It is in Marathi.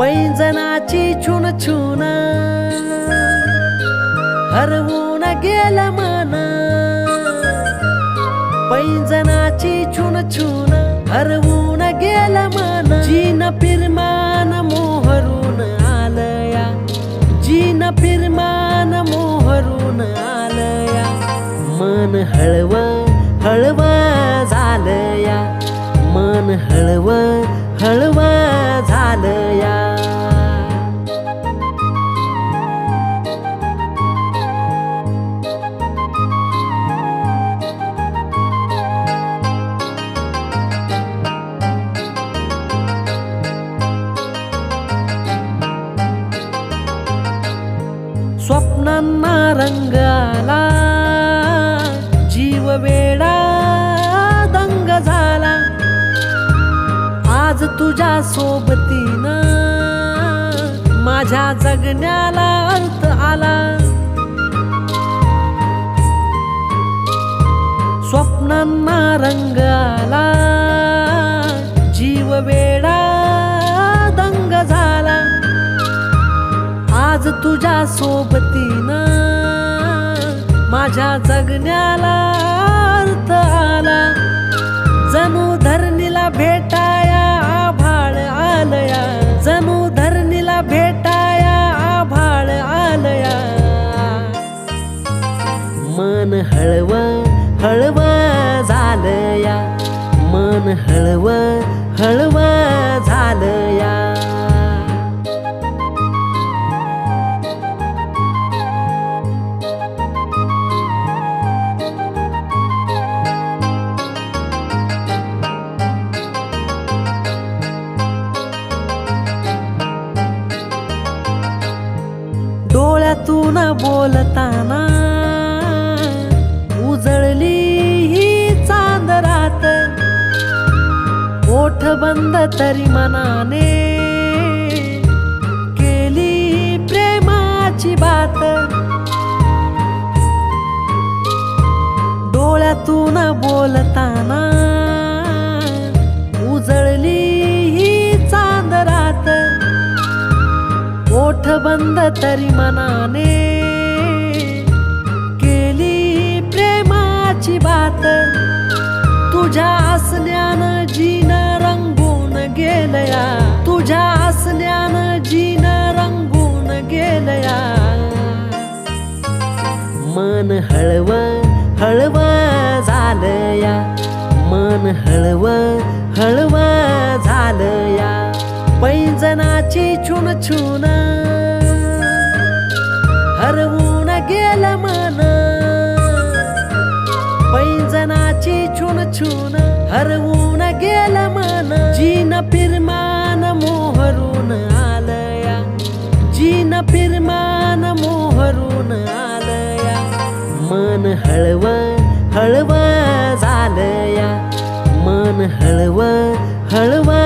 पैंजनाची छुन छुन हरवून गेल मन. पैंजनाची छुन छुन हरवून गेल मन. जीन फिरमान मोहरून आलया. जीन फिरमान मोहरून आलया. मन हळव हळव झालया. मन हळव हळव झालया. स्वप्नांना रंग आला जीव वेडा दंग झाला. आज तुझ्या सोबतीनं माझ्या जगण्याला अर्थ आला. स्वप्नांना रंग आला जीव वेडा तुझ्या सोबतीनं माझ्या जगण्याला अर्थ आला. जणू धरणीला भेटाया आभाळ आलया. जणू धरणीला भेटाया आभाळ आलया. मन हळव हळव झालया. मन हळव हळव झालया. डोळ्यातून बोलताना उजळली ही चांदरात. ओठ बंद तरी मनाने केली प्रेमाची बात. डोळ्यातून बोलता बंद तरी मनाने केली प्रेमाची बात. तुझ्या असण्यानं जीन रंगून गेलया. तुझ्या असण्यानं जीन रंगून गेलया. मन हळव हळव झालया. मन हळव हळव झालया. पैंजनाची छुन छुना छून हरवून गेलं मन. जीन फिरमान मोहरून आलया. जीन फिरमान मोहरून आलया. मन हळव हळव झालया. मन हळव हळव